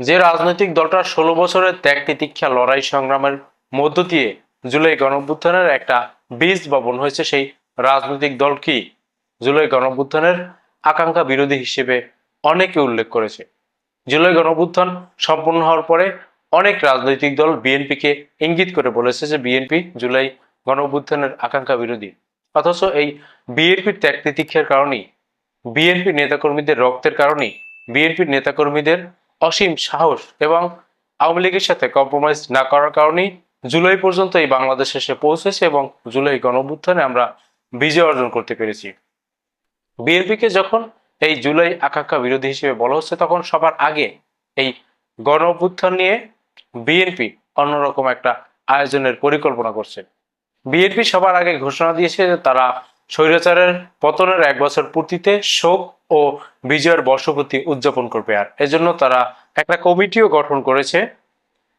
যে রাজনৈতিক দলটা ষোলো বছরের ত্যাগ তিতিক্ষা লড়াই সংগ্রামের মধ্য দিয়ে জুলাই গণঅভ্যুত্থানের একটা বীজ বপন হয়েছে, সেই রাজনৈতিক দল কি? জুলাই গণঅভ্যুত্থানের আকাঙ্ক্ষা বিরোধী হিসেবে অনেকে উল্লেখ করেছে। জুলাই গণঅভ্যুত্থান সম্পন্ন হওয়ার পরে অনেক রাজনৈতিক দল বিএনপিকে ইঙ্গিত করে বলেছে যে বিএনপি জুলাই গণঅভ্যুত্থানের আকাঙ্ক্ষা বিরোধী। অথচ এই বিএনপির ত্যাগ তিতিক্ষার কারণেই, বিএনপি নেতাকর্মীদের রক্তের কারণেই বিএনপির নেতাকর্মীদের অসীম সাহস এবং আওয়ামী লীগের সাথে কম্প্রোমাইজ না করার কারণেই জুলাই পর্যন্ত এই বাংলাদেশ এসে পৌঁছেছে এবং জুলাই গণঅভ্যুত্থানে আমরা বিজয় অর্জন করতে পেরেছি। বিএনপিকে যখন এই জুলাই আকাঙ্ক্ষা বিরোধী হিসেবে বলা হচ্ছে, তখন সবার আগে এই গণভ্যুত্থান নিয়ে বিএনপি অন্যরকম একটা আয়োজনের পরিকল্পনা করছে। বিএনপি সবার আগে ঘোষণা দিয়েছে যে তারা স্বৈরাচারের পতনের এক বছর পূর্তিতে শোক ও বিজয়ের বর্ষপূর্তি উদযাপন করবে আর। এজন্য তারা একটা কমিটিও গঠন করেছে।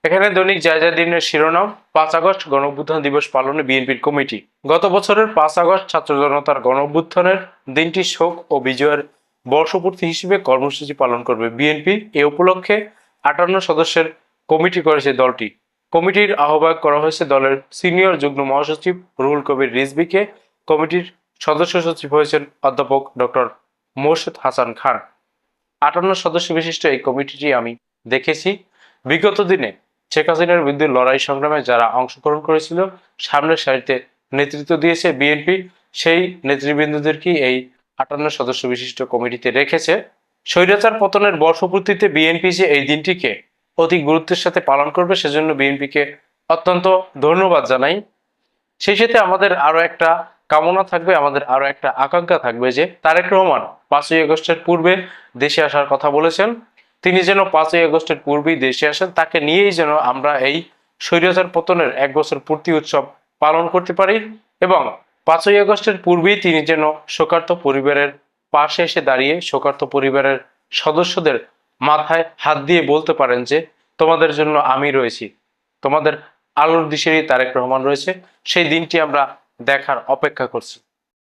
এখানে দৈনিক জায়জা দিনের শিরোনাম, পাঁচ আগস্ট গণঅভ্যুত্থান দিবস পালনে বিএনপির কমিটি। গত বছরের পাঁচ আগস্ট ছাত্র জনতার গণঅভ্যুত্থানের দিনটি শোক ও বিজয়ের বর্ষপূর্তি হিসেবে কর্মসূচি পালন করবে বিএনপি। এ উপলক্ষে আটান্ন সদস্যের কমিটি করেছে দলটি। কমিটির আহ্বায়ক করা হয়েছে দলের সিনিয়র যুগ্ম মহাসচিব রুহুল কবির রিজভিকে। কমিটির সদস্য সচিব হয়েছেন অধ্যাপক ডক্টর মোর্শেদ হাসান খান। আটান্ন সদস্য বিশিষ্ট এই কমিটিটি আমি দেখেছি। বিগত দিনে শেখ হাসিনার বিরুদ্ধে লড়াই সংগ্রামে যারা অংশগ্রহণ করেছিল, সামনের সারিতে নেতৃত্ব দিয়েছে বিএনপি। সেই নেতৃবৃন্দদেরকেই এই আটান্ন সদস্য বিশিষ্ট কমিটিতে রেখেছে। স্বৈরাচার পতনের বর্ষপূর্তিতে বিএনপি যে এই দিনটিকে অতি গুরুত্বের সাথে পালন করবে, সেজন্য বিএনপিকে অত্যন্ত ধন্যবাদ জানাই। সেই সাথে আমাদের আরও একটা কামনা থাকবে, আমাদের আরও একটা আকাঙ্ক্ষা থাকবে যে তারেক রহমান পাঁচই আগস্টের পূর্বে দেশে আসার কথা বলেছেন। তিনি যেন পাঁচই আগস্টের পূর্বেই দেশে আসেন, তাকে নিয়েই যেন আমরা এই স্বৈরাচার পতনের এক বছর পূর্তি উৎসব পালন করতে পারি এবং পাঁচই আগস্টের পূর্বেই তিনি যেন শোকার্ত পরিবারের পাশে এসে দাঁড়িয়ে, শোকার্ত পরিবারের সদস্যদের মাথায় হাত দিয়ে বলতে পারেন যে, তোমাদের জন্য আমি রয়েছি। তোমাদের আলোর দিশেরই তারেক রহমান রয়েছে। সেই দিনটি আমরা দেখার অপেক্ষা করছি।